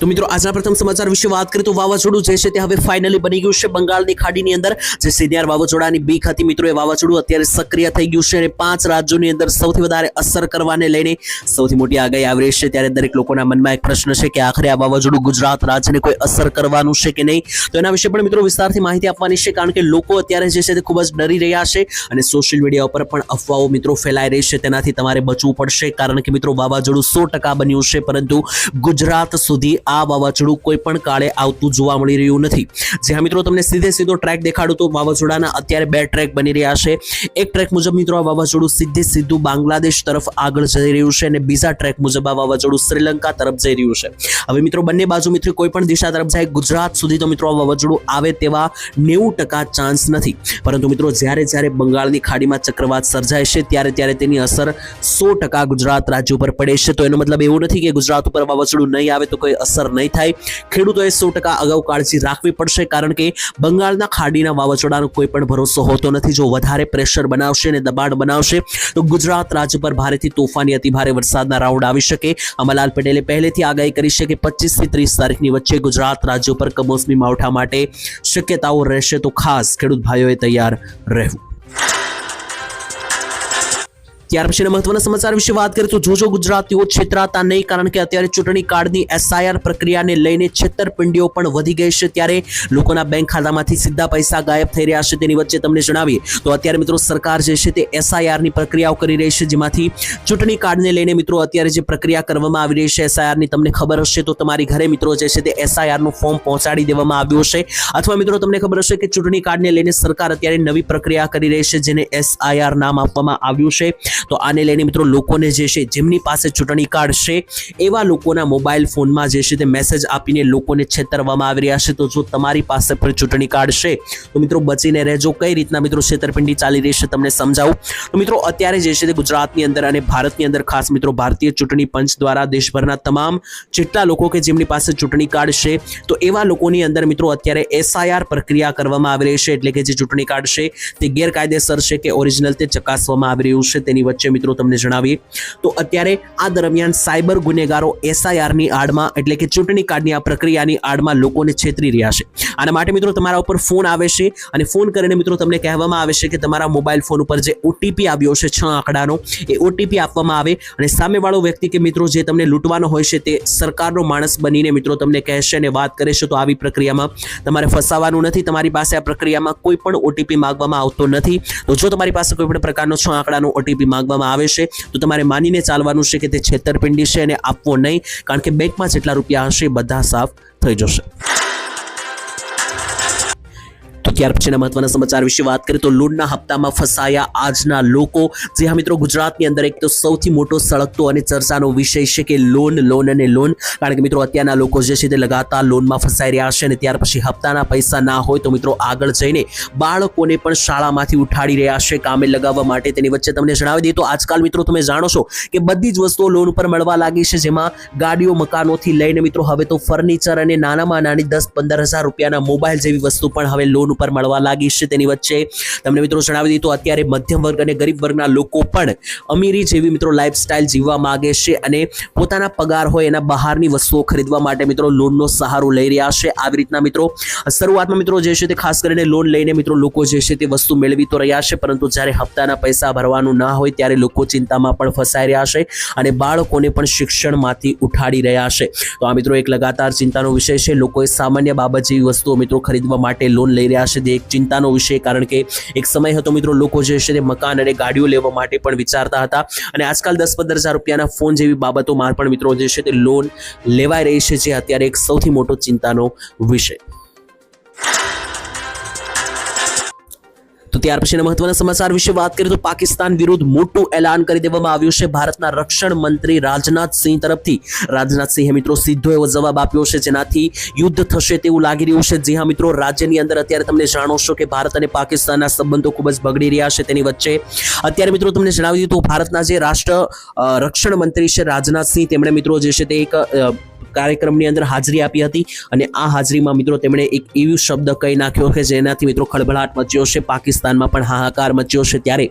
તો મિત્રો, આજના પ્રથમ સમાચાર વિશે વાત કરીએ તો વાવાઝોડું જે છે તે હવે ફાઇનલી બની ગયું છે બંગાળની ખાડીની અંદર. જે સિનિયર વાવાઝોડાની બીક હતી મિત્રો, એ વાવાઝોડું અત્યારે સક્રિય થઈ ગયું છે અને પાંચ રાજ્યોની અંદર સૌથી વધારે અસર કરવાને લઈને સૌથી મોટી આગાહી આવી રહી છે. ત્યારે દરેક લોકોના મનમાં એક પ્રશ્ન છે કે આખરે આ વાવાઝોડું ગુજરાત રાજ્યને કોઈ અસર કરવાનું છે કે નહીં? તો એના વિશે પણ મિત્રો વિસ્તારથી માહિતી આપવાની છે, કારણ કે લોકો અત્યારે જે છે તે ખૂબ જ ડરી રહ્યા છે અને સોશિયલ મીડિયા ઉપર પણ અફવાઓ મિત્રો ફેલાઈ રહી છે. તેનાથી તમારે બચવું પડશે, કારણ કે મિત્રો, વાવાઝોડું સો બન્યું છે, પરંતુ ગુજરાત સુધી આ વાવાઝોડું કોઈ પણ કાળે આવતું જોવા મળી રહ્યું નથી. જ્યાં મિત્રો તમને સીધે સીધો ટ્રેક દેખાડું તો વાવાઝોડાના અત્યારે બે ટ્રેક બની રહ્યા છે. એક ટ્રેક મુજબ મિત્રો આ વાવાઝોડું સીધે સીધું બાંગ્લાદેશ તરફ આગળ જઈ રહ્યું છે અને બીજા ટ્રેક મુજબ આ વાવાઝોડું શ્રીલંકા તરફ જઈ રહ્યું છે. હવે મિત્રો બંને બાજુ મિત્રો કોઈ પણ દિશા તરફ જાય ગુજરાત સુધી તો મિત્રો આ વાવાઝોડું આવે તેવા નેવું ટકા ચાન્સ નથી. પરંતુ મિત્રો જ્યારે જ્યારે બંગાળની ખાડીમાં ચક્રવાત સર્જાય છે ત્યારે ત્યારે તેની અસર સો ટકા ગુજરાત રાજ્ય ઉપર પડે છે. તો એનો મતલબ એવું નથી કે ગુજરાત ઉપર વાવાઝોડું નહીં આવે તો કોઈ અસર નહીં થાય. ખેડૂતોએ સો ટકા અગાઉ કાળજી રાખવી પડશે કારણ કે બંગાળના ખાડીના વાવાઝોડાનો કોઈ પણ ભરોસો હોતો નથી. જો વધારે પ્રેશર બનાવશે અને દબાણ બનાવશે, તો ગુજરાત રાજ્ય પર ભારેથી તોફાની, અતિભારે વરસાદના રાઉન્ડ આવી શકે. અમલાલ પટેલે પહેલેથી આગાહી કરી છે કે પચીસથી ત્રીસ તારીખની વચ્ચે ગુજરાત રાજ્ય પર કમોસમી માવઠા માટે શક્યતાઓ રહેશે. તો ખાસ ખેડૂત ભાઈઓએ તૈયાર રહેવું. ત્યાર પછીના મહત્વના સમાચાર વિશે વાત કરીએ તો જોજો ગુજરાતીઓ છેતરાતા નહીં, કારણ કે અત્યારે ચૂંટણી કાર્ડની એસઆઈઆર પ્રક્રિયાને લઈને છેતરપિંડીઓ પણ વધી ગઈ છે. ત્યારે લોકોના બેંક ખાતામાંથી સીધા પૈસા ગાયબ થઈ રહ્યા છે તેની વચ્ચે તમને જણાવીએ તો અત્યારે મિત્રો સરકાર જે છે તે એસઆઈઆરની પ્રક્રિયાઓ કરી રહી છે, જેમાંથી ચૂંટણી કાર્ડને લઈને મિત્રો અત્યારે જે પ્રક્રિયા કરવામાં આવી રહી છે એસઆઈઆરની તમને ખબર હશે તો તમારી ઘરે મિત્રો જે છે તે એસઆઈઆરનું ફોર્મ પહોંચાડી દેવામાં આવ્યું હશે. અથવા મિત્રો તમને ખબર હશે કે ચૂંટણી કાર્ડને લઈને સરકાર અત્યારે નવી પ્રક્રિયા કરી રહી છે, જેને એસઆઈઆર નામ આપવામાં આવ્યું છે. તો આને લઈને મિત્રો લોકોને જે છે, જેમની પાસે ચૂંટણી કાર્ડ છે, એવા લોકોના મોબાઈલ ફોનમાં જે છે તે મેસેજ આપીને લોકોને છેતરવામાં આવી રહ્યા છે. તો જો તમારી પાસે પણ ચૂંટણી કાર્ડ છે, તો મિત્રો બચીને રહેજો. કઈ રીતના મિત્રો છેતરપિંડી ચાલી રહી છે તમને સમજાવું? તો મિત્રો અત્યારે જે છે તે ગુજરાતની અંદર અને ભારતની અંદર ખાસ મિત્રો ભારતીય ચૂંટણી પંચ દ્વારા દેશભરના તમામ જેટલા લોકો કે જેમની પાસે ચૂંટણી કાર્ડ છે, તો એવા લોકોની અંદર મિત્રો અત્યારે એસઆઈઆર પ્રક્રિયા કરવામાં આવી રહી છે. એટલે કે જે ચૂંટણી કાર્ડ છે, તે ગેરકાયદેસર છે કે ઓરિજિનલ તે ચકાસવામાં આવી રહ્યું છે તેની વચ્ચે મિત્રો તમને જણાવીએ. તો અત્યારે આ દરમિયાન સાયબર ગુનેગારો એસઆઈઆરની આડમાં એટલે કે ચૂંટણી કાર્ડની આ પ્રક્રિયાની આડમાં લોકોને છેતરી રહ્યા છે. આના માટે મિત્રો તમારા ઉપર ફોન આવે છે અને ફોન કરીને મિત્રો તમને કહેવામાં આવે છે કે તમારા મોબાઈલ ફોન ઉપર જે ઓટીપી આવ્યો છે છ આંકડાનો, એ ઓટીપી આપવામાં આવે અને સામેવાળો વ્યક્તિ કે મિત્રો જે તમને લૂંટવાનો હોય છે તે સરકારનો માણસ બનીને મિત્રો તમને કહેશે અને વાત કરે છે તો આવી પ્રક્રિયામાં તમારે ફસાવાનું નથી, તમારી પાસે આ પ્રક્રિયામાં કોઈ પણ ઓટીપી માગવામાં આવતો નથી. તો જો તમારી પાસે કોઈ પણ પ્રકારનો છ આંકડાનો ઓટીપી માંગવામાં આવે છે. તો તમારે માનીને ચાલવાનું છે કે તે છેતરપિંડી છે અને આપવો નહીં. કારણ કે બેંકમાં જેટલા રૂપિયા હશે, બધા સાફ થઈ જશે. ત્યાર પછીના મહત્વના સમાચાર વિશે વાત કરીએ તો લોનના હપ્તામાં ફસાયા આજના લોકો. જે હા મિત્રો, ગુજરાતની અંદર એક તો સૌથી મોટો સળગતો અને ચર્ચાનો વિષય છે કે લોન લોન અને લોન. કારણ કે મિત્રો, અત્યારના લોકો જે છે તે લગાતાર લોનમાં ફસાઈ રહ્યા છે અને ત્યાર પછી હપ્તાના પૈસા ના હોય તો મિત્રો આગળ જઈને બાળકોને પણ શાળામાંથી ઉઠાડી રહ્યા છે કામે લગાવવા માટે. તેની વચ્ચે તમને જણાવી દઈએ તો આજકાલ મિત્રો તમે જાણો છો કે બધી જ વસ્તુઓ લોન ઉપર મળવા લાગી છે. જેમાં ગાડીઓ, મકાનોથી લઈને મિત્રો હવે તો ફર્નિચર અને નાનામાં નાની દસ પંદર હજાર રૂપિયાના મોબાઈલ જેવી વસ્તુ પણ હવે લોન ઉપર મળવા લાગી છે તેની વચ્ચે. તમને મિત્રો જણાવી દીધું અત્યારે મધ્યમ વર્ગ અને ગરીબ વર્ગના લોકો પણ અમીરી જેવી મિત્રો લાઇફસ્ટાઇલ જીવવા માગે છે અને પોતાના પગાર હોય એના બહારની વસ્તુઓ ખરીદવા માટે મિત્રો લોનનો સહારો લઈ રહ્યા છે. આવી રીતના મિત્રો શરૂઆતમાં મિત્રો જે છે તે ખાસ કરીને લોન લઈને મિત્રો લોકો જે છે તે વસ્તુ મેળવી તો રહ્યા છે, પરંતુ જ્યારે હપ્તાના પૈસા ભરવાનું ના હોય ત્યારે લોકો ચિંતામાં પણ ફસાઈ રહ્યા છે અને બાળકોને પણ શિક્ષણમાંથી ઉઠાડી રહ્યા છે. તો આ મિત્રો એક લગાતાર ચિંતાનો વિષય છે. લોકોએ સામાન્ય બાબત જેવી વસ્તુઓ મિત્રો ખરીદવા માટે લોન લઈ રહ્યા છે. તે એક ચિંતાનો વિષય, કારણ કે એક સમય હતો મિત્રો, લોકો જે છે તે મકાન અને ગાડીઓ લેવા માટે પણ વિચારતા હતા. અને આજકાલ દસ પંદર હજાર રૂપિયાના ફોન જેવી બાબતોમાં પણ મિત્રો જે છે તે લોન લેવાઈ રહી છે, જે અત્યારે એક સૌથી મોટો ચિંતાનો વિષય. ત્યાર પછીના મહત્વના સમાચાર વિશે વાત કરીએ તો પાકિસ્તાન વિરુદ્ધ મોટું એલાન કરી દેવામાં આવ્યું છે. ભારતના રક્ષણ મંત્રી રાજનાથસિંહ તરફથી. રાજનાથસિંહે મિત્રો સીધો એવો જવાબ આપ્યો છે જેનાથી યુદ્ધ થશે તેવું લાગી રહ્યું છે. જી હા મિત્રો, રાજ્યની અંદર અત્યારે તમને જાણો છો કે ભારત અને પાકિસ્તાનના સંબંધો ખૂબ જ બગડી રહ્યા છે તેની વચ્ચે. અત્યારે મિત્રો તમને જણાવી દીધું ભારતના જે રાષ્ટ્ર રક્ષણ મંત્રી છે રાજનાથસિંહ તેમણે મિત્રો જે છે તે એક કાર્યક્રમની અંદર હાજરી આપી હતી અને આ હાજરીમાં મિત્રો તેમણે એક એવો શબ્દ કહી નાખ્યો કે જેનાથી મિત્રો ખળભળાટ મચ્યો છે, પાકિસ્તાનમાં પણ હાહાકાર મચ્યો છે. ત્યારે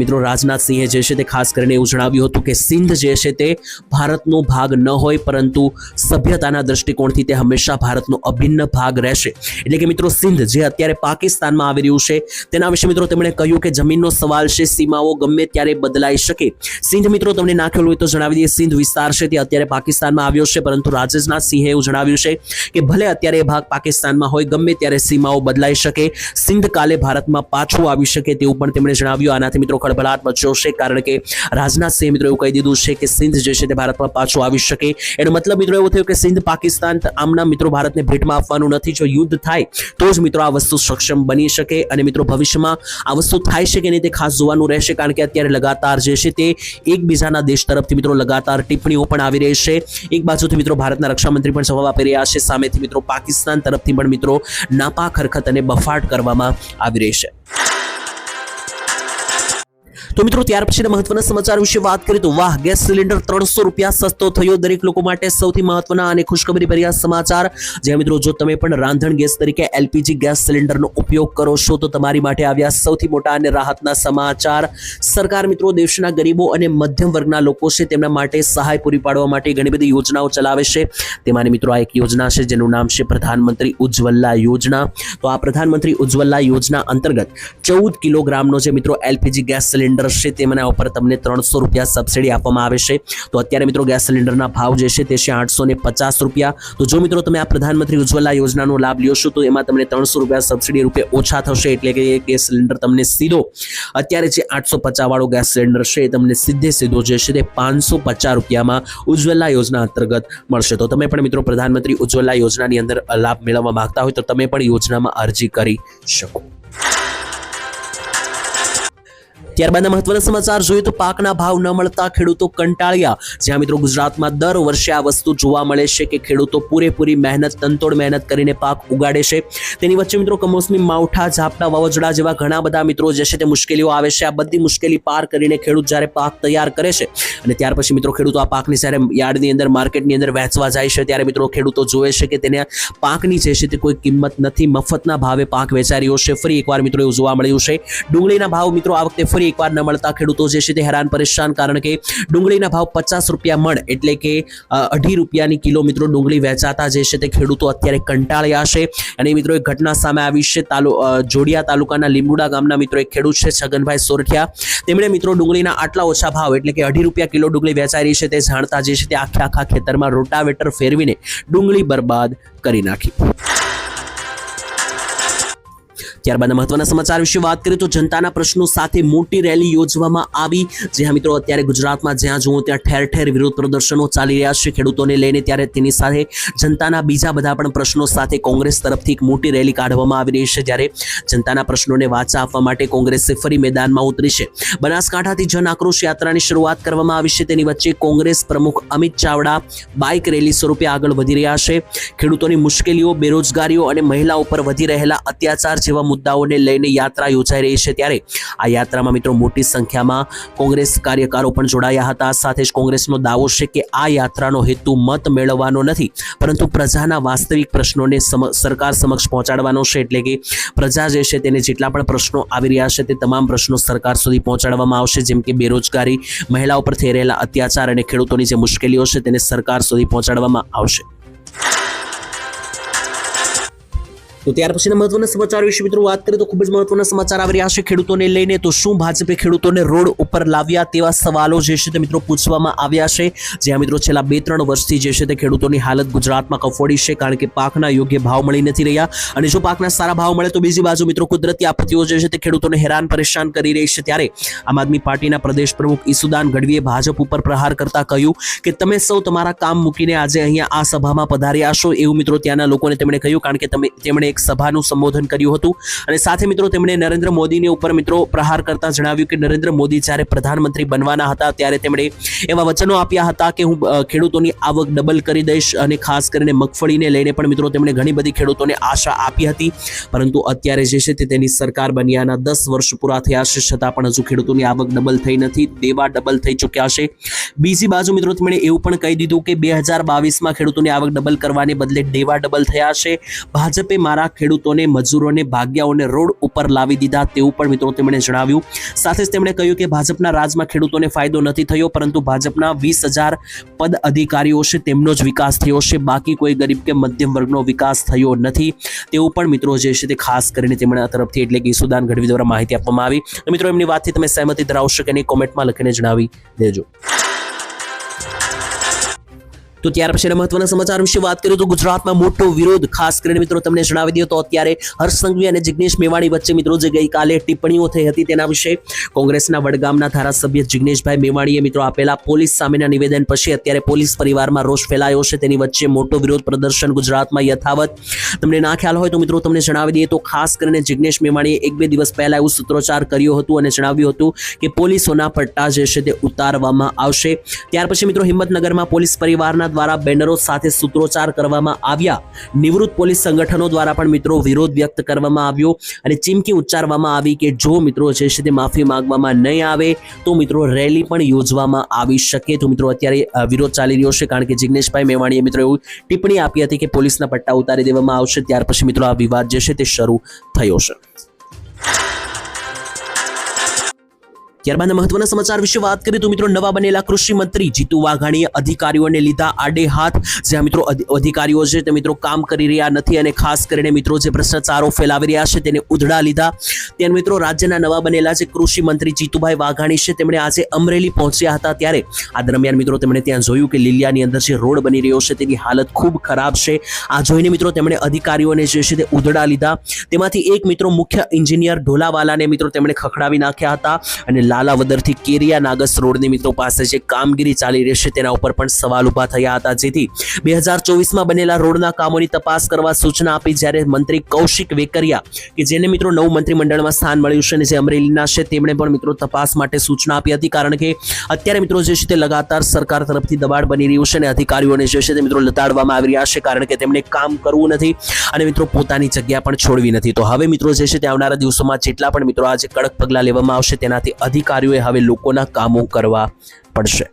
મિત્રો રાજનાથસિંહે જે છે તે ખાસ કરીને એવું જણાવ્યું હતું કે સિંધ જે છે તે ભારતનો ભાગ ન હોય, પરંતુ સભ્યતાના દ્રષ્ટિકોણથી તે હંમેશા ભારતનો અભિન્ન ભાગ રહેશે. એટલે કે મિત્રો સિંધ જે અત્યારે પાકિસ્તાનમાં આવી રહ્યું છે, તેના વિશે મિત્રો તેમણે કહ્યું કે જમીનનો સવાલ છે, સીમાઓ ગમે ત્યારે બદલાઈ શકે. સિંધ મિત્રો તમને નાખેલું હોય તો જણાવી દઈએ, સિંધ વિસ્તાર છે, તે અત્યારે પાકિસ્તાનમાં આવ્યો છે, પરંતુ સિંહે એવું જણાવ્યું છે કે ભલે અત્યારે એ ભાગ પાકિસ્તાનમાં હોય, ગમે ત્યારે સીમાઓ બદલાઈ શકે, સિંધ કાલે ભારતમાં પાછું આવી શકે તેવું પણ તેમણે જણાવ્યું. આનાથી મિત્રો ખળભળાટ મચ્યો છે કારણ કે રાજનાથ સિંહ મિત્રો એવું કહી દીધું છે કે સિંધ જે છે તે ભારતમાં પાછું આવી શકે. એનો મતલબ મિત્રો એવો થયો કે સિંધ પાકિસ્તાન આમના મિત્રો ભારતને ભેટમાં આપવાનું નથી. જો યુદ્ધ થાય, તો જ મિત્રો આ વસ્તુ સક્ષમ બની શકે અને મિત્રો ભવિષ્યમાં આ વસ્તુ થાય છે કે નહીં તે ખાસ જોવાનું રહેશે, કારણ કે અત્યારે લગાતાર જે છે તે એકબીજાના દેશ તરફથી મિત્રો લગાતાર ટિપ્પણીઓ પણ આવી રહી છે. એક બાજુથી મિત્રો, ભારતના રક્ષામંત્રી પણ જવાબ આપી રહ્યા છે. સામેથી મિત્રો, પાકિસ્તાન તરફથી પણ મિત્રો, નાપાક હરકત અને બફાટ કરવામાં આવી રહી છે. તો મિત્રો, ત્યાર પછીના મહત્વના સમાચાર વિશે વાત કરીએ તો વાહ, ગેસ સિલિન્ડર ત્રણસો રૂપિયા સસ્તો થયો દરેક લોકો માટે સૌથી મહત્વના અને ખુશખબરી ભર્યા સમાચાર. જ્યાં મિત્રો, જો તમે પણ રાંધણ ગેસ તરીકે એલપીજી ગેસ સિલિન્ડરનો ઉપયોગ કરો છો, તો તમારી માટે આવ્યા સૌથી મોટા અને રાહતના સમાચાર. સરકાર મિત્રો, દેશના ગરીબો અને મધ્યમ વર્ગના લોકો છે, તેમના માટે સહાય પૂરી પાડવા માટે ઘણી બધી યોજનાઓ ચલાવે છે. તેમાંની મિત્રો, આ એક યોજના છે, જેનું નામ છે પ્રધાનમંત્રી ઉજ્જવલા યોજના. તો આ પ્રધાનમંત્રી ઉજ્જવલા યોજના અંતર્ગત ચૌદ કિલોગ્રામનો જે મિત્રો, એલપીજી ગેસ સિલિન્ડર છે તેમના ઉપર તમને ત્રણસો રૂપિયા સબસિડી આપવામાં આવે છે. તો અત્યારે મિત્રો ગેસ સિલિન્ડરના ભાવ જે છે તે છે આઠસો ને પચાસ રૂપિયા. તો જો મિત્રો તમે આ પ્રધાનમંત્રી ઉજ્જવલા યોજનાનો લાભ લ્યો તો એમાં તમને ત્રણસો રૂપિયા સબસિડી રૂપે ઓછા થશે એટલે કે ગેસ સિલિન્ડર તમને સીધો અત્યારે જે આઠસો વાળો ગેસ સિલિન્ડર છે એ તમને સીધે સીધો જે છે તે પાંચસો પચાસ રૂપિયામાં ઉજ્જવલા યોજના અંતર્ગત મળશે. તો તમે પણ મિત્રો પ્રધાનમંત્રી ઉજ્જવલા યોજનાની અંદર લાભ મેળવવા માંગતા હોય તો તમે પણ યોજનામાં અરજી કરી શકો. ત્યારબાદના મહત્વના સમાચાર જોઈએ તો પાકના ભાવ ન મળતા ખેડૂતો કંટાળ્યા. જ્યાં મિત્રો ગુજરાતમાં દર વર્ષે આ વસ્તુ જોવા મળે છે કે ખેડૂતો પૂરેપૂરી મહેનત, તનતોડ મહેનત કરીને પાક ઉગાડે છે. તેની વચ્ચે મિત્રો કમોસમી માવઠા, ઝાપટા, વાવાઝોડા જેવા ઘણા બધા મિત્રો જે છે તે મુશ્કેલીઓ આવે છે. આ બધી મુશ્કેલી પાર કરીને ખેડૂત જ્યારે પાક તૈયાર કરે છે અને ત્યાર પછી મિત્રો ખેડૂતો આ પાકની જ્યારે યાર્ડની અંદર, માર્કેટની અંદર વેચવા જાય છે ત્યારે મિત્રો ખેડૂતો જોવે છે કે તેને પાકની જે છે તે કોઈ કિંમત નથી. મફતના ભાવે પાક વેચાઈ રહ્યો છે. ફરી એકવાર મિત્રો એવું જોવા મળ્યું છે. ડુંગળીના ભાવ મિત્રો આ વખતે ફરી એકવાર ન મળતા ખેડૂતો જે છે તે હેરાન પરેશાન કારણ કે ડુંગળીના ભાવ પચાસ રૂપિયા મણ એટલે કે અઢી રૂપિયાની કિલો મિત્રો ડુંગળી વેચાતા જે છે તે ખેડૂતો અત્યારે કંટાળ્યા છે. અને મિત્રો એક ઘટના સામે આવી છે તાલુ જોડિયા તાલુકાના લીંબુડા ગામના મિત્રો એક ખેડૂત છે છગનભાઈ સોરઠિયા. તેમણે મિત્રો ડુંગળીના આટલા ઓછા ભાવ એટલે કે અઢી રૂપિયા કિલો ડુંગળી વેચાઈ રહી છે તે જાણતા જે છે તે આખે આખા ખેતરમાં રોટાવેટર ફેરવીને ડુંગળી બરબાદ કરી નાખી. ત્યારબાદ મહત્વના સમાચાર વિશે વાત કરીએ તો જનતાના પ્રશ્નો સાથે મોટી રેલી યોજવામાં આવી. જે મિત્રો અત્યારે ગુજરાતમાં જ્યાં જુઓ ત્યાં ઠેર ઠેર વિરોધ પ્રદર્શનો ચાલી રહ્યા છે. ખેડૂતોને લઈને ત્યારે તેની સાથે જનતાના બીજા બધા પણ પ્રશ્નો સાથે કોંગ્રેસ તરફથી એક મોટી રેલી કાઢવામાં આવી રહી છે. જ્યારે જનતાના પ્રશ્નોને વાચા આપવા માટે કોંગ્રેસે ફરી મેદાનમાં ઉતરી છે. બનાસકાંઠાથી જન આક્રોશ યાત્રાની શરૂઆત કરવામાં આવી છે. તેની વચ્ચે કોંગ્રેસ પ્રમુખ અમિત ચાવડા બાઇક રેલી સ્વરૂપે આગળ વધી રહ્યા છે. ખેડૂતોની મુશ્કેલીઓ, બેરોજગારીઓ અને મહિલાઓ પર વધી રહેલા અત્યાચાર જેવા મુદ્દાઓને લઈને યાત્રા યોજાઈ રહી છે ત્યારે આ યાત્રામાં મિત્રો મોટી સંખ્યામાં કોંગ્રેસ કાર્યકરો પણ જોડાયા હતા. સાથે જ કોંગ્રેસનો દાવો છે કે આ યાત્રાનો હેતુ મત મેળવવાનો નથી, પરંતુ પ્રજાના વાસ્તવિક પ્રશ્નોને સરકાર સમક્ષ પહોંચાડવાનો છે. એટલે કે પ્રજા જે છે તેને જેટલા પણ પ્રશ્નો આવી રહ્યા છે તે તમામ પ્રશ્નો સરકાર સુધી પહોંચાડવામાં આવશે. જેમ કે બેરોજગારી, મહિલાઓ પર થઈ રહેલા અત્યાચાર અને ખેડૂતોની જે મુશ્કેલીઓ છે તેને સરકાર સુધી પહોંચાડવામાં આવશે. તો ત્યાર પછીના મહત્વના સમાચાર વિશે મિત્રો વાત કરીએ તો ખૂબ જ મહત્વના સમાચાર આવી રહ્યા છે ખેડૂતોને લઈને. તો શું ભાજપે ખેડૂતોને રોડ ઉપર લાવ્યા તેવા સવાલો જે છે તે મિત્રો પૂછવામાં આવ્યા છે. જ્યાં મિત્રો છેલ્લા બે ત્રણ વર્ષથી જે છે તે ખેડૂતોની હાલત ગુજરાતમાં કફોડી છે કારણ કે પાકના યોગ્ય ભાવ મળી નથી રહ્યા. અને જો પાકના સારા ભાવ મળે તો બીજી બાજુ મિત્રો કુદરતી આપત્તિઓ જે છે તે ખેડૂતોને હેરાન પરેશાન કરી રહી છે. ત્યારે આમ આદમી પાર્ટીના પ્રદેશ પ્રમુખ ઈસુદાન ગઢવીએ ભાજપ ઉપર પ્રહાર કરતા કહ્યું કે તમે સૌ તમારા કામ મૂકીને આજે અહીંયા આ સભામાં પધાર્યા છો. એવું મિત્રો ત્યાંના લોકોને તેમણે કહ્યું કારણ કે તમે તેમણે એક સભાનું સંબોધન કર્યું હતું. અને સાથે મિત્રો તેમણે નરેન્દ્ર મોદીની ઉપર મિત્રો પ્રહાર કરતા જણાવ્યું કે નરેન્દ્ર મોદી જ્યારે પ્રધાનમંત્રી બનવાના હતા ત્યારે તેમણે એવા વચનો આપ્યા હતા કે હું ખેડૂતોની આવક ડબલ કરી દઈશ અને ખાસ કરીને મગફળીને લઈને પણ મિત્રો તેમણે ઘણી બધી ખેડૂતોને આશા આપી હતી. પરંતુ અત્યારે જે છે તે તેની સરકાર બન્યાના દસ વર્ષ પૂરા થયા છે, છતાં પણ હજુ ખેડૂતોની આવક ડબલ થઈ નથી, દેવા ડબલ થઈ ચૂક્યા છે. બીજી બાજુ મિત્રો તેમણે એવું પણ કહી દીધું કે બે હજાર બાવીસમાં ખેડૂતોની આવક ડબલ કરવાને બદલે દેવા ડબલ થયા છે. ભાજપે મારા ખેડૂતોને, મજૂરોને ભાગ્યાઓને રોડ ઉપર લાવી દીધા તેવું પણ મિત્રો તેમણે જણાવ્યું. સાથે જ તેમણે કહ્યું કે ભાજપના રાજમાં ખેડૂતોને ફાયદો નથી થયો, પરંતુ ભાજપના વીસ હજાર પદ અધિકારીઓ છે, તેમનો જ વિકાસ થયો છે. બાકી કોઈ ગરીબ કે મધ્યમ વર્ગનો વિકાસ થયો નથી. તેવું પણ મિત્રો જે છે તે ખાસ કરીને તેમના તરફથી એટલે કે ઈસુદાન ગઢવી દ્વારા માહિતી આપવામાં આવી. મિત્રો, એમની વાતથી તમે સહેમતી ધરાવશો કે નહીં, કોમેન્ટમાં લખીને જણાવી દેજો. તો ત્યાર પછીના મહત્વના સમાચાર વિશે વાત કરીએ તો ગુજરાતમાં મોટો વિરોધ, ખાસ કરીને મિત્રો તમને જણાવી દઉં તો અત્યારે હર્ષ સંઘવી અને જિગ્નેશ મેવાણી વચ્ચે મિત્રો જે ગઈકાલે ટિપ્પણીઓ થઈ હતી તેના વિશે કોંગ્રેસના વડગામના ધારાસભ્ય જિગ્નેશભાઈ મેવાણીએ મિત્રો આપેલા પોલીસ સામેના નિવેદન પછી અત્યારે પોલીસ પરિવારમાં રોષ ફેલાયો છે. તેની વચ્ચે મોટો વિરોધ પ્રદર્શન ગુજરાતમાં યથાવત. તમને ના ખ્યાલ હોય તો મિત્રો તમને જણાવી દઈએ તો ખાસ કરીને જિગ્નેશ મેવાણીએ એક બે દિવસ પહેલા એવું સૂત્રોચ્ચાર કર્યો હતું અને જણાવ્યું હતું કે પોલીસોના પટ્ટા જે છે તે ઉતારવામાં આવશે. ત્યાર પછી મિત્રો હિંમતનગરમાં પોલીસ પરિવારના દ્વારા બેનરો સાથે સૂત્રોચ્ચાર કરવામાં આવ્યા. નિવૃત્ત પોલીસ સંગઠનો દ્વારા પણ મિત્રો વિરોધ વ્યક્ત કરવામાં આવ્યો અને ચીમકી ઉચ્ચારવામાં આવી કે જો મિત્રો જે છે તે માફી માંગવામાં નહીં આવે, તો મિત્રો રેલી પણ યોજવામાં આવી શકે. તો મિત્રો અત્યારે વિરોધ ચાલી રહ્યો છે કારણ કે જિગ્નેશભાઈ મેવાણીએ મિત્રો એવું ટિપ્પણી આપી હતી કે પોલીસના પટ્ટા ઉતારી દેવામાં આવશે. ત્યાર પછી મિત્રો આ વિવાદ જે છે તે શરૂ થયો છે. ત્યારબાદ મહત્વના સમાચાર વિશે વાત કરીએ તો મિત્રો નવા બનેલા કૃષિ મંત્રી જીતુ વાઘાણીએ અધિકારીઓને લીધા આડે હાથ. જ્યાં મિત્રો અધિકારીઓ છે તે મિત્રો કામ કરી રહ્યા નથી અને ખાસ કરીને મિત્રો જે ભ્રષ્ટાચારો ફેલાવી રહ્યા છે તેને ઉધડા લીધા. ત્યાં મિત્રો રાજ્યના નવા બનેલા જે કૃષિ મંત્રી જીતુભાઈ વાઘાણી છે તેમણે આજે અમરેલી પહોંચ્યા હતા ત્યારે આ દરમિયાન મિત્રો તેમણે ત્યાં જોયું કે લીલિયાની અંદર જે રોડ બની રહ્યો છે તેની હાલત ખૂબ ખરાબ છે. આ જોઈને મિત્રો તેમણે અધિકારીઓને જે છે તે ઉધડા લીધા. તેમાંથી એક મિત્રો મુખ્ય એન્જિનિયર ઢોલાવાલાને મિત્રો તેમણે ખખડાવી નાખ્યા હતા અને લાલાવદરથી કેરિયા નાગસ રોડની મિત્રો પાસે જે કામગીરી ચાલી રહી છે તેના ઉપર પણ સવાલ ઊભા થયા હતા. જેથી બે હજાર ચોવીસમાં બનેલા રોડના કામોની તપાસ કરવા સૂચના આપી જ્યારે મંત્રી કૌશિક વેકરિયા, કે જેને મિત્રો નવું મંત્રીમંડળમાં સ્થાન મળ્યું છે અને જે અમરેલીના છે, તેમણે પણ મિત્રો તપાસ માટે સૂચના આપી હતી. કારણ કે અત્યારે મિત્રો જે છે તે લગાતાર સરકાર તરફથી દબાણ બની રહ્યું છે અને અધિકારીઓને જે છે તે મિત્રો લતાડવામાં આવી રહ્યા છે, કારણ કે તેમણે કામ કરવું નથી અને મિત્રો પોતાની જગ્યા પણ છોડવી નથી. તો હવે મિત્રો જે છે તે આવનારા દિવસોમાં જેટલા પણ મિત્રો આજે કડક પગલાં લેવામાં આવશે તેનાથી અધિકારીઓએ હવે લોકોના કામો કરવા પડશે.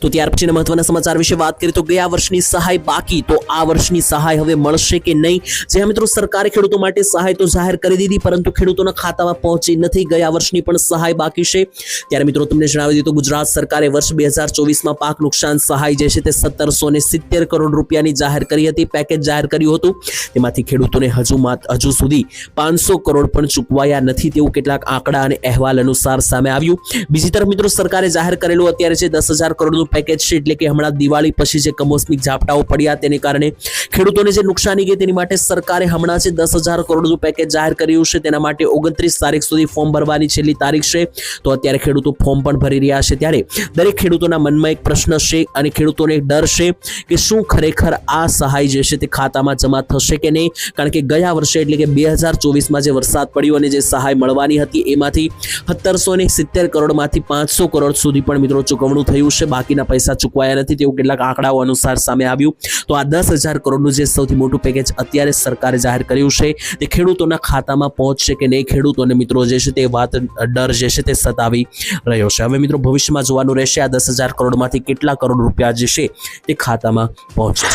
તો ત્યાર પછીના મહત્વના સમાચાર વિશે વાત કરીએ તો ગયા વર્ષની સહાય બાકી, તો આ વર્ષની સહાય હવે મળશે કે નહીં? જ્યાં મિત્રો સરકારે ખેડૂતો માટે સહાય તો જાહેર કરી દીધી, પરંતુ ખેડૂતોના ખાતામાં પહોંચી નથી. ગયા વર્ષની પણ સહાય બાકી છે. ત્યારે મિત્રો તમને જણાવી દીધું ગુજરાત સરકારે વર્ષ બે હજાર ચોવીસમાં પાક નુકસાન સહાય જે છે તે સત્તરસો ને સિત્તેર કરોડ રૂપિયાની જાહેર કરી હતી, પેકેજ જાહેર કર્યું હતું. તેમાંથી ખેડૂતોને હજુ હજુ સુધી પાંચસો કરોડ પણ ચૂકવાયા નથી તેવું કેટલાક આંકડા અને અહેવાલ અનુસાર સામે આવ્યું. બીજી તરફ મિત્રો સરકારે જાહેર કરેલું અત્યારે છે દસ હજાર કરોડનું પેકેજ છે એટલે કે હમણાં દિવાળી પછી જે કમોસમી ઝાપટાઓ પડ્યા તેને કારણે ખેડૂતોને જે નુકસાની ગઈ તેની માટે સરકારે હમણાં જે દસ હજાર કરોડનું પેકેજ જાહેર કર્યું છે. તેના માટે ઓગણત્રીસ તારીખ સુધી ફોર્મ ભરવાની છેલ્લી તારીખ છે. તો અત્યારે ખેડૂતો ફોર્મ પણ ભરી રહ્યા છે. ત્યારે દરેક ખેડૂતોના મનમાં એક પ્રશ્ન છે અને ખેડૂતોને ડર છે કે શું ખરેખર આ સહાય જે છે તે ખાતામાં જમા થશે કે નહીં? કારણ કે ગયા વર્ષે એટલે કે બે હજાર ચોવીસમાં જે વરસાદ પડ્યો અને જે સહાય મળવાની હતી એમાંથી સત્તરસો ને સિત્તેર કરોડમાંથી પાંચસો કરોડ સુધી પણ મિત્રો ચૂકવણું થયું છે. બાકીના પૈસા ચૂકવાયા નથી તેવું કેટલાક આંકડાઓ અનુસાર સામે આવ્યું. તો આ દસ હજાર કરોડનું જે સૌથી મોટું પેકેજ અત્યારે સરકારે જાહેર કર્યું છે, તે ખેડૂતોના ખાતામાં પહોંચશે કે નહીં? ખેડૂતોને મિત્રો જે છે તે વાત ડર જે છે તે સતાવી રહ્યો છે. હવે મિત્રો ભવિષ્યમાં જોવાનું રહેશે આ દસ હજાર કરોડમાંથી કેટલા કરોડ રૂપિયા જે છે તે ખાતામાં પહોંચે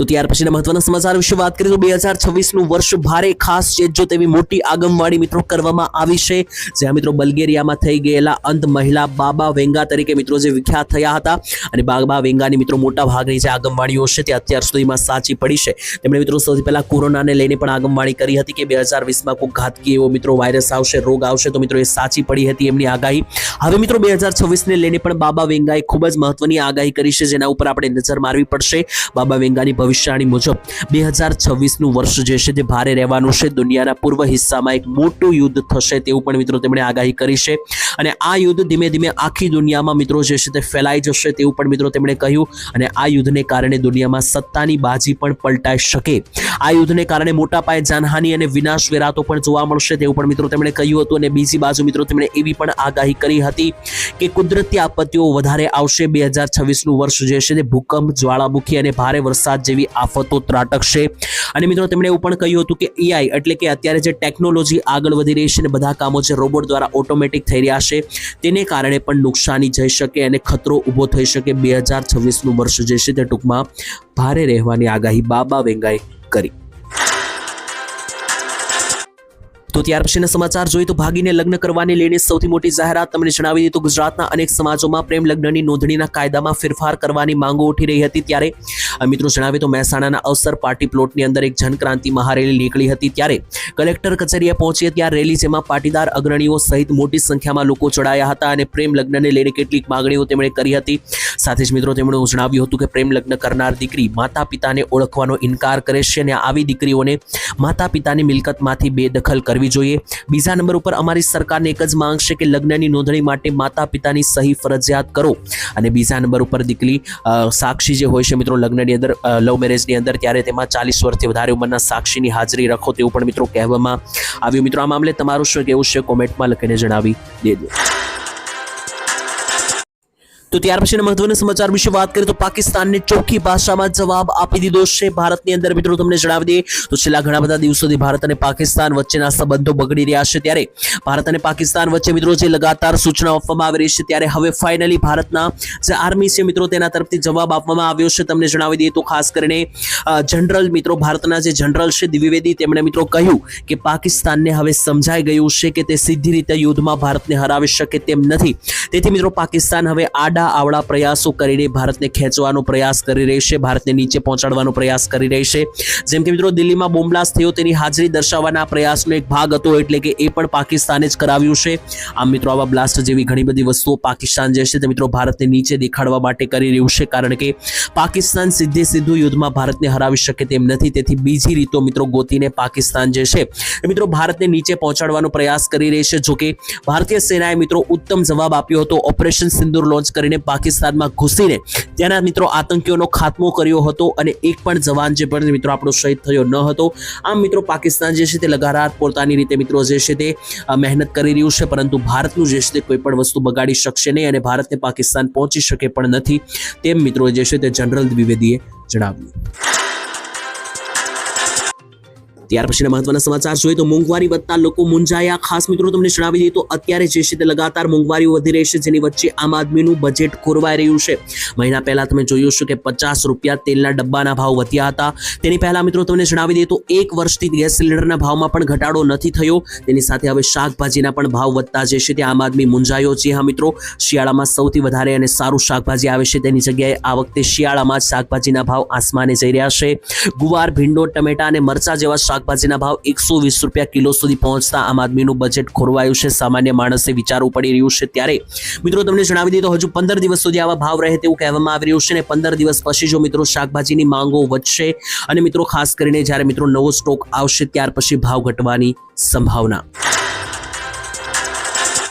તો ત્યાર પછીના મહત્વના સમાચાર વિશે વાત કરીએ તો બે હજાર છવ્વીસનું વર્ષ ભારે ખાસ છે. જો તેવી મોટી આગમવાડી મિત્રો કરવામાં આવી છે. જ્યાં મિત્રો બલ્ગેરિયામાં થઈ ગયેલા અંત મહિલા બાબા વેંગા તરીકે મિત્રો જે વિખ્યાત થયા હતા અને બાબા વેંગાની મિત્રો મોટા ભાગની જે આગમવાણીઓ છે તે અત્યાર સુધીમાં સાચી પડી છે. તેમણે મિત્રો સૌથી પહેલાં કોરોનાને લઈને પણ આગમવાણી કરી હતી કે બે હજાર વીસમાં કોઈ ઘાતકી એવો મિત્રો વાયરસ આવશે, રોગ આવશે તો મિત્રો એ સાચી પડી હતી એમની આગાહી. હવે મિત્રો બે હજાર છવ્વીસને લઈને પણ બાબા વેંગાએ ખૂબ જ મહત્વની આગાહી કરી છે, જેના ઉપર આપણે નજર મારવી પડશે બાબા વેંગાની ભવિષ્યવાણી મુજબ. બે હજાર છવ્વીસનું વર્ષ જે છે તે ભારે રહેવાનું છે. દુનિયાના પૂર્વ હિસ્સામાં એક મોટું યુદ્ધ થશે તેવું પણ મિત્રો તેમણે આગાહી કરી છે. અને આ યુદ્ધ ધીમે ધીમે આખી દુનિયામાં મિત્રો જે છે તે ફેલાઈ જશે તેવું પણ મિત્રો તેમણે કહ્યું. અને આ યુદ્ધને કારણે દુનિયામાં સત્તાની બાજી પણ પલટાઈ શકે. આ યુદ્ધને કારણે મોટા પાયે જાનહાનિ અને વિનાશ વેરાતો પણ જોવા મળશે તેવું પણ મિત્રો તેમણે કહ્યું હતું. અને બીજી બાજુ મિત્રો તેમણે એવી પણ આગાહી કરી હતી કે કુદરતી આપત્તિઓ વધારે આવશે બે હજાર છવ્વીસનું વર્ષ જે છે તે ભૂકંપ, જ્વાળામુખી અને ભારે વરસાદ જેવી આફતો ત્રાટકશે. અને મિત્રો તેમણે એવું પણ કહ્યું હતું કે એઆઈ એટલે કે અત્યારે જે ટેકનોલોજી આગળ વધી રહી છે અને બધા કામો જે રોબોટ દ્વારા ઓટોમેટિક થઈ રહ્યા છે, તેને કારણે પણ નુકસાની જઈ શકે અને ખતરો ઊભો થઈ શકે બે હજાર છવ્વીસનું વર્ષ જે છે તે ટૂંકમાં ભારે રહેવાની આગાહી બાબા વેંગાએ કરી. તો ત્યાર પછીના સમાચાર જોઈએ તો ભાગીને લગ્ન કરવાને લઈને સૌથી મોટી જાહેરાત તમને જણાવી દીધું ગુજરાતના અનેક સમાજોમાં પ્રેમ લગ્નની નોંધણીના કાયદામાં ફેરફાર કરવાની માંગો ઉઠી રહી હતી ત્યારે મિત્રો જણાવીએ તો મહેસાણાના અવસર પાર્ટી પ્લોટની અંદર એક જનક્રાંતિ મહારેલી નીકળી હતી ત્યારે કલેક્ટર કચેરીએ પહોંચી ત્યાં રેલી જેમાં પાટીદાર અગ્રણીઓ સહિત મોટી સંખ્યામાં લોકો જોડાયા હતા અને પ્રેમ લગ્નને લઈને કેટલીક માંગણીઓ તેમણે કરી હતી. સાથે જ મિત્રો તેમણે જણાવ્યું હતું કે પ્રેમ લગ્ન કરનાર દીકરી માતા પિતાને ઓળખવાનો ઇનકાર કરે છે અને આવી દીકરીઓને માતા પિતાની મિલકતમાંથી બેદખલ કરવી જોઈએ. બીજા નંબર ઉપર અમારી સરકારને એક જ માંગ છે કે લગ્નની નોંધણી માટે માતા પિતાની સહી ફરજિયાત કરો. અને બીજા નંબર ઉપર દીકરી સાક્ષી જે હોય છે મિત્રો લગ્નની અંદર લવ મેરેજની અંદર, ત્યારે તેમાં ચાલીસ વર્ષથી વધારે ઉંમરના સાક્ષીની હાજરી રાખો તેવું પણ મિત્રો કહેવામાં આવ્યું. મિત્રો, આ મામલે તમારું શું કહેવું છે? કોમેન્ટમાં લખીને જણાવી દેજો. તો ત્યાર પછીના મહત્વના સમાચાર વિશે વાત કરીએ તો પાકિસ્તાનને ચોખ્ખી ભાષામાં જવાબ આપી દીધો છે. ભારતની અંદર મિત્રો તમને જણાવી દઈએ તો છેલ્લા ઘણા બધા દિવસોથી ભારત અને પાકિસ્તાન વચ્ચેના સંબંધો બગડી રહ્યા છે ત્યારે ભારત અને પાકિસ્તાન વચ્ચે મિત્રો જે લગાતાર સૂચના આપવામાં આવી રહી છે ત્યારે હવે ફાઇનલી ભારતના જે આર્મી છે મિત્રો તેના તરફથી જવાબ આપવામાં આવ્યો છે. તમને જણાવી દઈએ તો ખાસ કરીને જનરલ મિત્રો ભારતના જે જનરલ છે દ્વિવેદી તેમણે મિત્રો કહ્યું કે પાકિસ્તાનને હવે સમજાઈ ગયું છે કે તે સીધી રીતે યુદ્ધમાં ભારતને હરાવી શકે તેમ નથી. તેથી મિત્રો પાકિસ્તાન હવે આડા આવડા પ્રયાસો કરીને ભારતને ખેંચવાનો પ્રયાસ કરી રહી છે, ભારતને નીચે પહોંચાડવાનો પ્રયાસ કરી રહી છે. જેમ કે મિત્રો, દિલ્હીમાં બોમ્બલાસ્ટ થયો, તેની હાજરી દર્શાવવાના પ્રયાસનો એક ભાગ હતો, એટલે કે એ પણ પાકિસ્તાને જ કરાવ્યું છે. આમ મિત્રો, આવા બ્લાસ્ટ જેવી ઘણી બધી વસ્તુઓ પાકિસ્તાન જે છે, તે મિત્રો ભારતને નીચે દેખાડવા માટે કરી રહ્યું છે, કારણ કે પાકિસ્તાન સીધે સીધું યુદ્ધમાં ભારતને હરાવી શકે તેમ નથી. તેથી બીજી રીતો મિત્રો, ગોતીને પાકિસ્તાન જે છે મિત્રો ભારતને નીચે પહોંચાડવાનો પ્રયાસ કરી રહી છે. જોકે ભારતીય સેનાએ મિત્રો ઉત્તમ જવાબ આપ્યો હતો, ઓપરેશન સિંદુર લોન્ચ કરીને પાકિસ્તાનમાં ઘૂસીને ત્યાંના મિત્રો આતંકીઓનો ખાત્મો કર્યો હતો અને એક પણ જવાન જે પણ મિત્રો આપણો શહીદ થયો ન હતો. આમ મિત્રો પાકિસ્તાન જે છે તે લગાતાર પોતાની રીતે મિત્રો જે છે તે મહેનત કરી રહ્યું છે, પરંતુ ભારતનું જે છે તે કોઈ પણ વસ્તુ બગાડી શકશે નહીં અને ભારતને પાકિસ્તાન પહોંચી શકે પણ નથી. તેમ મિત્રો જે છે તે જનરલ દ્વિવેદીએ જણાવ્યું. ત્યાર પછીના મહત્વના સમાચાર જોઈએ તો મોંઘવારી વધતા લોકો મુંજાયા ખાસ મિત્રો, તમને જણાવી દઈએ તો અત્યારે જે છે તે લગાતાર મોંઘવારીઓ વધી રહી છે, જેની વચ્ચે આમ આદમીનું બજેટ ખોરવાઈ રહ્યું છે. મહિના પહેલા તમે જોયું છે કે પચાસ રૂપિયા તેલના ડબ્બાના ભાવ વધ્યા હતા. તેની પહેલા મિત્રો, તમને જણાવી દઈએ તો એક વર્ષથી ગેસ સિલિન્ડરના ભાવમાં પણ ઘટાડો નથી થયો. તેની સાથે હવે શાકભાજીના પણ ભાવ વધતા જે છે. તે આમ આદમી મૂંઝાયો. છે હા મિત્રો, શિયાળામાં સૌથી વધારે અને સારું શાકભાજી આવે છે તેની જગ્યાએ આ વખતે શિયાળામાં શાકભાજીના ભાવ આસમાને જઈ રહ્યા છે. ગુવાર, ભીંડો, ટમેટા અને મરચા જેવા શાકભાજીના ભાવ એકસો વીસ રૂપિયા કિલો સુધી પહોંચતા આમ આદમીનું બજેટ ખોરવાયું છે. સામાન્ય માણસે વિચારવું પડી રહ્યું છે ત્યારે. મિત્રો, તમને જણાવી તો હજુ પંદર દિવસ સુધી આવા ભાવ રહે તેવું કહેવામાં આવી રહ્યું છે અને પંદર દિવસ પછી જો મિત્રો શાકભાજીની માંગો વધશે અને મિત્રો ખાસ કરીને જ્યારે મિત્રો નવો સ્ટોક આવશે ત્યાર પછી ભાવ ઘટવાની સંભાવના.